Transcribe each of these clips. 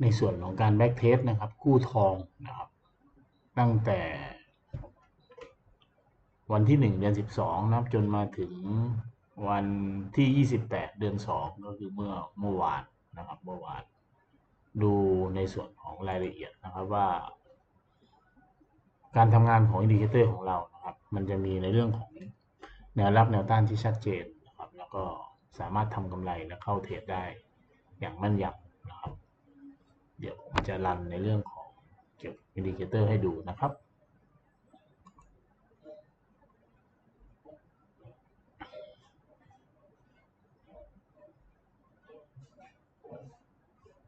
ในส่วนของการแบ็กเทสนะครับ กู้ทองนะครับ ตั้งแต่วันที่ 1 เดือน 12 นะครับ จนมาถึงวันที่ 28 เดือน 2 ก็คือเมื่อเมื่อวานนะครับเมื่อวาน ดูในส่วนของรายละเอียดนะครับว่า การทำงานของอินดิเคเตอร์ของเรานะครับ มันจะมีในเรื่องของแนวรับแนวต้านที่ชัดเจนนะครับ แล้วก็สามารถทำกำไรและเข้าเทรดได้อย่างมั่นยำนะครับ เดี๋ยวผมจะรันในเรื่องของเกี่ยวกับอินดิเคเตอร์ให้ดูนะครับ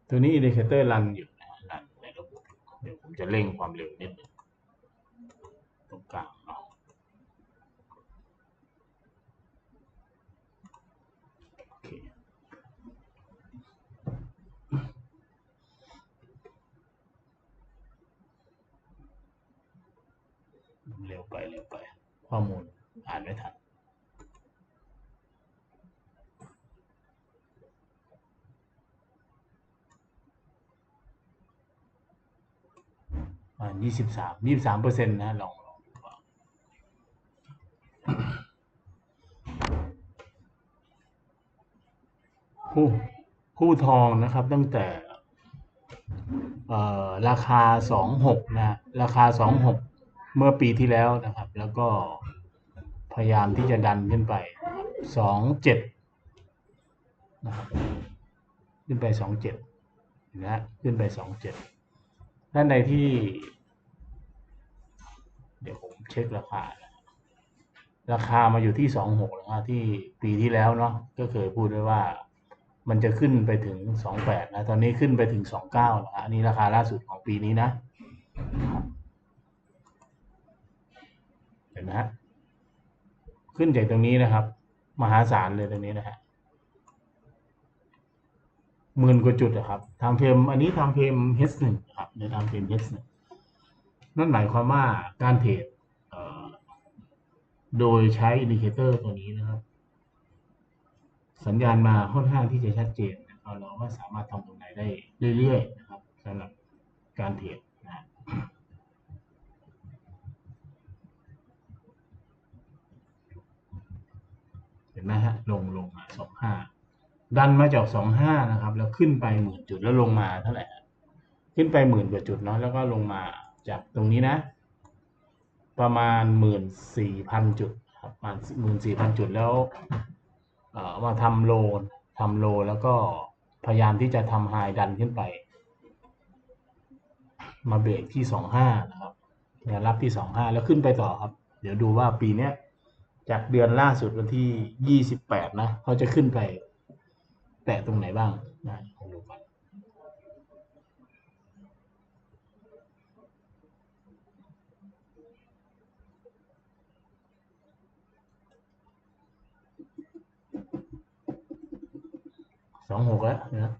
ตัวนี้อินดิเคเตอร์รันอยู่นะรันในระบบเดี๋ยวผมจะเร่งความเร็วนิดนึงตรงกลางเนาะ เร็วไปเร็วไป ข้อมูลอ่านไม่ทันอ่ายี่สิบสามยี่สิบสามเปอร์เซ็นต์นะลองลองดูว่าคู่คู่ทองนะครับตั้งแต่เอ่อราคาสองหกนะ ราคาสองหก เมื่อปีที่แล้วนะครับ แล้วก็พยายามที่จะดันขึ้นไปสองเจ็ดนะครับขึ้นไปสองเจ็ดนะขึ้นไปสองเจ็ดด้านในที่ เดี๋ยวผมเช็คราคานะราคามาอยู่ที่สองหกนะที่ปีที่แล้วเนาะก็เคยพูดไว้ว่ามันจะขึ้นไปถึงสองแปดนะ ตอนนี้ขึ้นไปถึงสองเก้านะอันนี้ราคาล่าสุดของปีนี้นะเห็ นไหมฮะขึ้นจากตรงนี้นะครับ มหาศาลเลยตรงนี้นะฮะหมื่นกว่าจุดนะครับทำเฟรมอันนี้ทำเฟรม H1 ครับในทำเฟรม H1 นั่นหมายความว่าการเทรดโดยใช้อินดิเคเตอร์ตัวนี้นะครับ สัญญาณมาค่อนข้างที่จะชัดเจนนะครับเราก็สามารถทำตรงไหนได้เรื่อยๆนะครับสำหรับการเทรดนะ เห็นไหม ฮะลงลงมาสองห้าดันมาจากสองห้านะครับ แล้วขึ้นไปหมื่นจุดแล้วลงมาเท่าไหร่ขึ้นไปหมื่นกว่าจุดเนาะแล้วก็ลงมาจากตรงนี้นะ ประมาณหมื่นสี่พันจุดครับประมาณหมื่นสี่พันจุดแล้วเอ่อมาทำโลนทำโลแล้วก็พยายามที่จะทำไฮดันขึ้นไป มาเบรกที่สองห้านะครับแนวรับที่สองห้าแล้วขึ้นไปต่อครับ เดี๋ยวดูว่าปีเนี้ย จากเดือนล่าสุดวันที่ยี่สิบแปดนะเขาจะขึ้นไป แตะตรงไหนบ้างนะลองดูกันสองหกแล้วนะ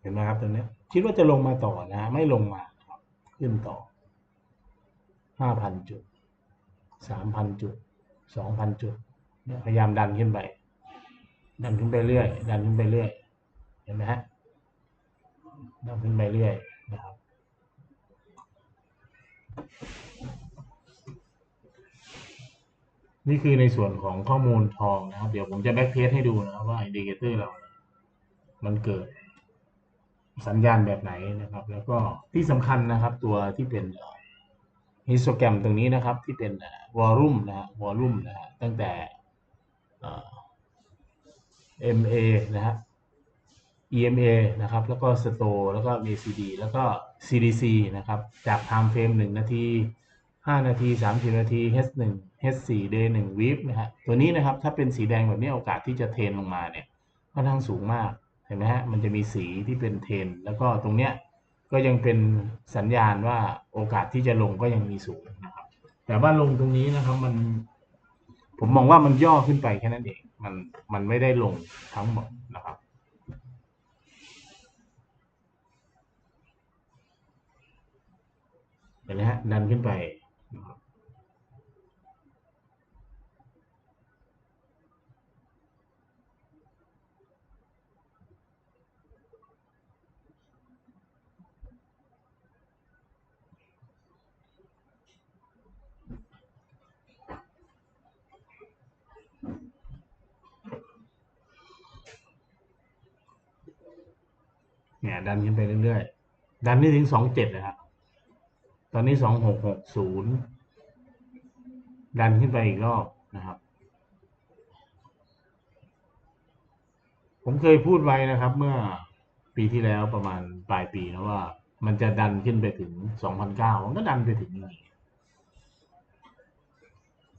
เห็นไหมครับตรงนี้คิดว่าจะลงมาต่อนะ ไม่ลงมาครับ ขึ้นต่อ ห้าพันจุดสามพันจุดสองพันจุดพยายามดันขึ้นไป ดันขึ้นไปเรื่อย ดันขึ้นไปเรื่อย เห็นไหมฮะ ดันขึ้นไปเรื่อยนะครับ นี่คือในส่วนของข้อมูลทองนะครับ เดี๋ยวผมจะแบ็กเทสให้ดูนะครับว่าอินดิเคเตอร์เรา มันเกิดสัญญาณแบบไหนนะครับ แล้วก็ที่สำคัญนะครับตัวที่เป็น ฮิสโตแกรมตรงนี้นะครับที่เป็นวอลลุ่มนะฮะวอลลุ่มนะฮะตั้งแต่เอ่อ MA นะฮะ EMA นะครับ แล้วก็ Store แล้วก็ MACD แล้วก็ CDC นะครับ จาก time frame 1 นาที 5 นาที 30 นาที H1 H4 Day 1 Week นะฮะตัวนี้นะครับ ถ้าเป็นสีแดงแบบนี้โอกาสที่จะเทนลงมาเนี่ยค่อนข้างสูงมาก เห็นไหมฮะ มันจะมีสีที่เป็นเทน แล้วก็ตรงเนี้ย ก็ยังเป็นสัญญาณว่าโอกาสที่จะลงก็ยังมีสูงนะครับ แต่ว่าลงตรงนี้นะครับมัน ผมมองว่ามันย่อขึ้นไปแค่นั้นเอง มันมันไม่ได้ลงทั้งหมดนะครับเห็นไหมฮะดันขึ้นไปนะครับ เนี่ยดันขึ้นไปเรื่อยๆ ดันนี่ถึงสองเจ็ดนะครับ ตอนนี้สองหกหกศูนย์ดันขึ้นไปอีกรอบนะครับ ผมเคยพูดไว้นะครับ เมื่อปีที่แล้วประมาณปลายปีนะว่า มันจะดันขึ้นไปถึงสองพันเก้ามันก็ดันไปถึงนี่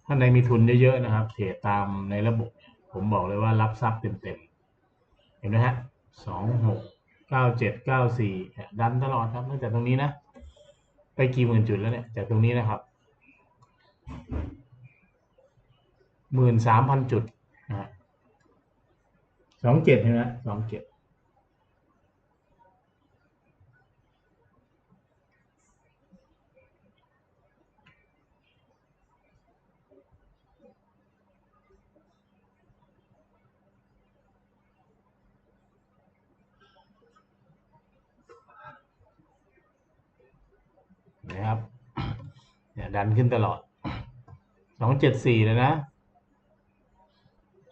ถ้าในมีทุนเยอะๆนะครับ เทรดตามในระบบ ผมบอกเลยว่ารับทรัพย์เต็มๆ เห็นไหมฮะสองหก เก้าเจ็ดเก้าสี่ดันตลอดครับตั้งแต่ตรงนี้นะ ไปกี่หมื่นจุดแล้วเนี่ย จากตรงนี้นะครับหมื่นสามพันจุดนะฮะสองเจ็ดใช่ไหมสองเจ็ด นะครับเนี่ยดันขึ้นตลอดสองเจ็ดสี่เลยนะ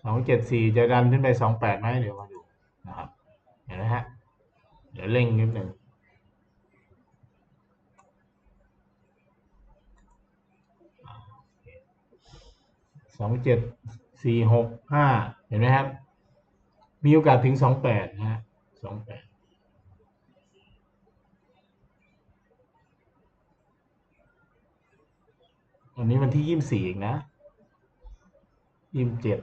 สองเจ็ดสี่จะดันขึ้นไปสองแปดไหมเดี๋ยวมาดูนะครับเห็นไหมฮะเดี๋ยวเร่งนิดหนึ่งสองเจ็ดสี่หกห้าเห็นไหมครับ มีโอกาสถึงสองแปดนะฮะสองแปด วันนี้วันที่ยี่สิบสี่เองนะยี่สิบเจ็ด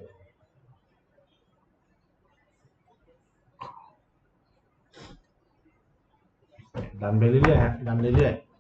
ดันไปเรื่อยๆฮะดันเรื่อยๆ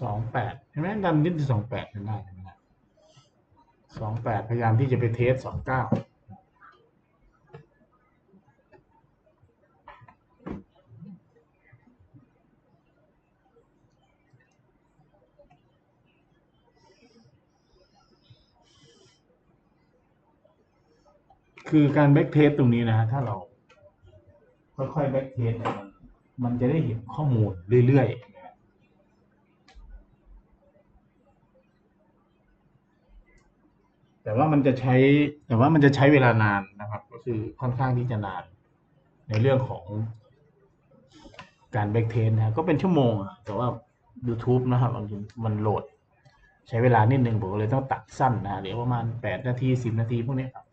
สองแปดเห็นไหมดันขึ้นที่สองแปดได้เห็นไหมสองแปดพยายามที่จะไปเทสสองเก้าคือการแบ็กเทสตรงนี้นะฮะถ้าเรา ค่อยๆแบ็กเทสมันมันจะได้เห็นข้อมูลเรื่อยๆ แต่ว่ามันจะใช้แต่ว่ามันจะใช้เวลานานนะครับ ก็คือค่อนข้างที่จะนาน ในเรื่องของการแบ็กเทนนะก็เป็นชั่วโมงอะแต่ว่า YouTube นะครับมันมันโหลด ใช้เวลานิดนึงผมก็เลยต้องตัดสั้นนะฮะเดี๋ยวประมาณแปดนาทีสิบนาทีพวกนี้ครับ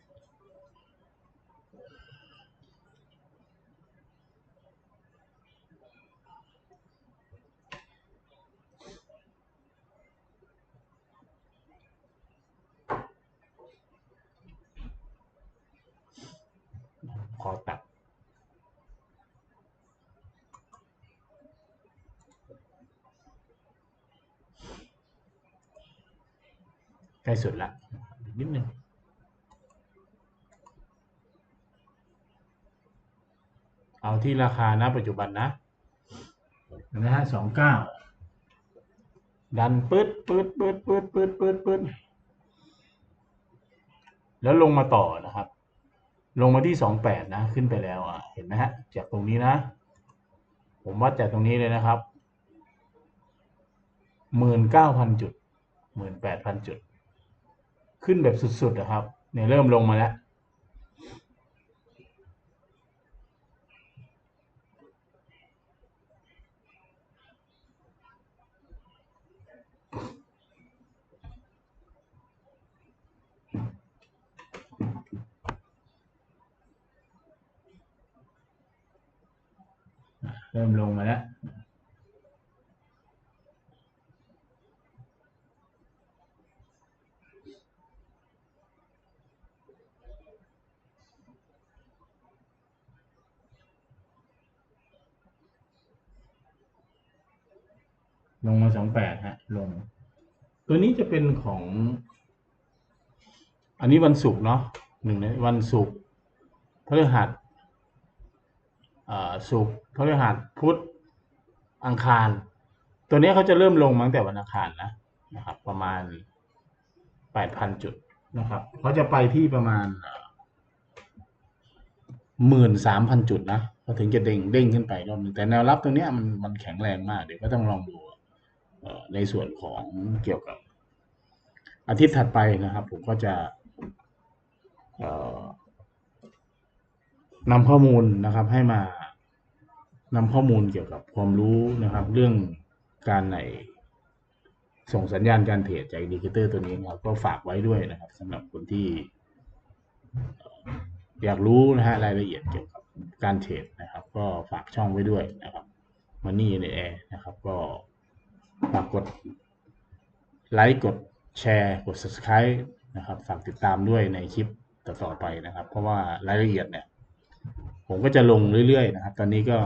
ขอตัดใกล้สุดละอีกนิดนึงเอาที่ราคาณปัจจุบันนะนะฮะสองเก้าดันปื๊ดปื๊ดปื๊ดปื๊ดปื๊ดปื๊ดปื๊ดแล้วลงมาต่อนะครับ ลงมาที่สองแปดนะ ขึ้นไปแล้วอะเห็นไหมฮะ จากตรงนี้นะ ผมวัดจากตรงนี้เลยนะครับหมื่นเก้าพันจุดหมื่นแปดพันจุด ขึ้นแบบสุดๆนะครับ เนี่ยเริ่มลงมาแล้ว เริ่มลงมาแล้วลงมาสองแปดฮะ ลง ตัวนี้จะเป็นของ อันนี้วันศุกร์เนาะหนึ่งในวันศุกร์พฤหัสศุกร์ พฤหัสพุธอังคาร ตัวนี้เขาจะเริ่มลงมาตั้งแต่วันอังคารนะนะครับ ประมาณแปดพันจุดนะครับเขาจะไปที่ประมาณหมื่นสามพันจุดนะเขาถึงจะเด้งเด้งขึ้นไปรอบนึงแต่แนวรับตรงนี้มันมันแข็งแรงมาก เดี๋ยวก็ต้องลองดูในส่วนของเกี่ยวกับ อาทิตย์ถัดไปนะครับ ผมก็จะนำข้อมูลนะครับให้มา นำข้อมูลเกี่ยวกับความรู้นะครับ เรื่องการในส่งสัญญาณการเทรดจากอินดิเคเตอร์ตัวนี้นะครับก็ฝากไว้ด้วยนะครับสำหรับคนที่เอ่ออยากรู้นะฮะรายละเอียดเกี่ยวกับการเทรดนะครับ ก็ฝากช่องไว้ด้วยนะครับมันนี่ในแอร์นะครับ ก็ฝากกดไลค์กดแชร์กด subscribe นะครับฝากติดตามด้วยในคลิปต่อๆไปนะครับ เพราะว่ารายละเอียดเนี่ย ผมก็จะลงเรื่อยๆนะครับ ตอนนี้ก็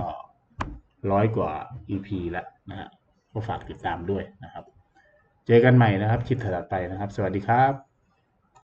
ร้อยกว่า EP แล้วนะฮะก็ฝากติดตามด้วยนะครับ เจอกันใหม่นะครับคลิปถัดไปนะครับ สวัสดีครับ